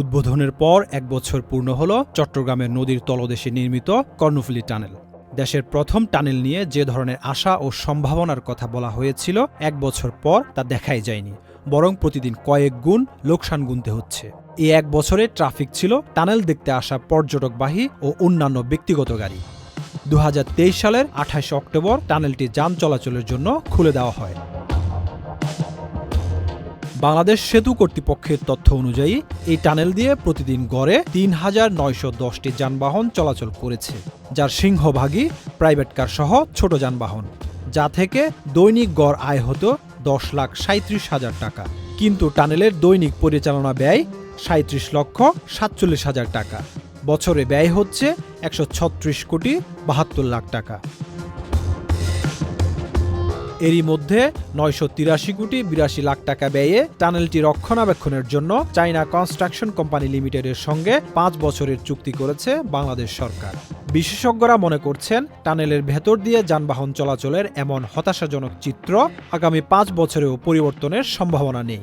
উদ্বোধনের পর এক বছর পূর্ণ হল চট্টগ্রামের নদীর তলদেশে নির্মিত কর্ণফুলী টানেল। দেশের প্রথম টানেল নিয়ে যে ধরনের আশা ও সম্ভাবনার কথা বলা হয়েছিল, এক বছর পর তা দেখাই যায়নি, বরং প্রতিদিন কয়েক গুণ লোকসান গুনতে হচ্ছে। এই এক বছরে ট্রাফিক ছিল, টানেল দেখতে আসা পর্যটকবাহী ও অন্যান্য ব্যক্তিগত গাড়ি। দু হাজার তেইশ সালের আঠাশে অক্টোবর টানেলটি যান চলাচলের জন্য খুলে দেওয়া হয়। বাংলাদেশ সেতু কর্তৃপক্ষের তথ্য অনুযায়ী, এই টানেল দিয়ে প্রতিদিন গড়ে তিন হাজার নয়শো দশটি যানবাহন চলাচল করেছে, যার সিংহভাগই প্রাইভেট কার সহ ছোট যানবাহন, যা থেকে দৈনিক গড় আয় হতো দশ লাখ সাঁত্রিশ হাজার টাকা। কিন্তু টানেলের দৈনিক পরিচালনা ব্যয় সাঁত্রিশ লক্ষ সাতচল্লিশ হাজার টাকা। বছরে ব্যয় হচ্ছে একশো ছত্রিশ কোটি বাহাত্তর লাখ টাকা। এরই মধ্যে নয়শো তিরাশি কোটি বিরাশি লাখ টাকা ব্যয়ে টানেলটি রক্ষণাবেক্ষণের জন্য চাইনা কনস্ট্রাকশন কোম্পানি লিমিটেডের সঙ্গে পাঁচ বছরের চুক্তি করেছে বাংলাদেশ সরকার। বিশেষজ্ঞরা মনে করছেন, টানেলের ভেতর দিয়ে যানবাহন চলাচলের এমন হতাশাজনক চিত্র আগামী পাঁচ বছরেও পরিবর্তনের সম্ভাবনা নেই।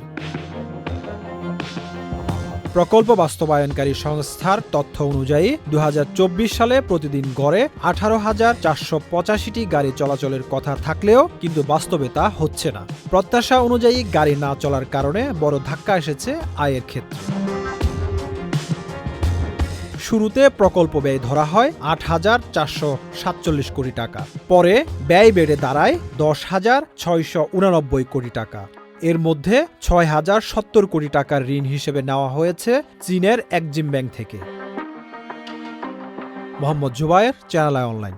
প্রকল্প বাস্তবায়নকারী সংস্থার তথ্য অনুযায়ী দু হাজার চব্বিশ সালে প্রতিদিন গড়ে আঠারো হাজার চারশো পঁচাশিটি গাড়ি চলাচলের কথা থাকলেও কিন্তু বাস্তবে তা হচ্ছে না। প্রত্যাশা অনুযায়ী গাড়ি না চলার কারণে বড় ধাক্কা এসেছে আয়ের ক্ষেত্রে। শুরুতে প্রকল্প ব্যয় ধরা হয় আট হাজার চারশো সাতচল্লিশ কোটি টাকা। পরে ব্যয় বেড়ে দাঁড়ায় দশ হাজার ছয়শো উনানব্বই কোটি টাকা। এর মধ্যে ছয় হাজার সত্তর কোটি টাকার ঋণ হিসেবে নেওয়া হয়েছে চীনের একজিম ব্যাংক থেকে। Mohammad Zubair channel I online.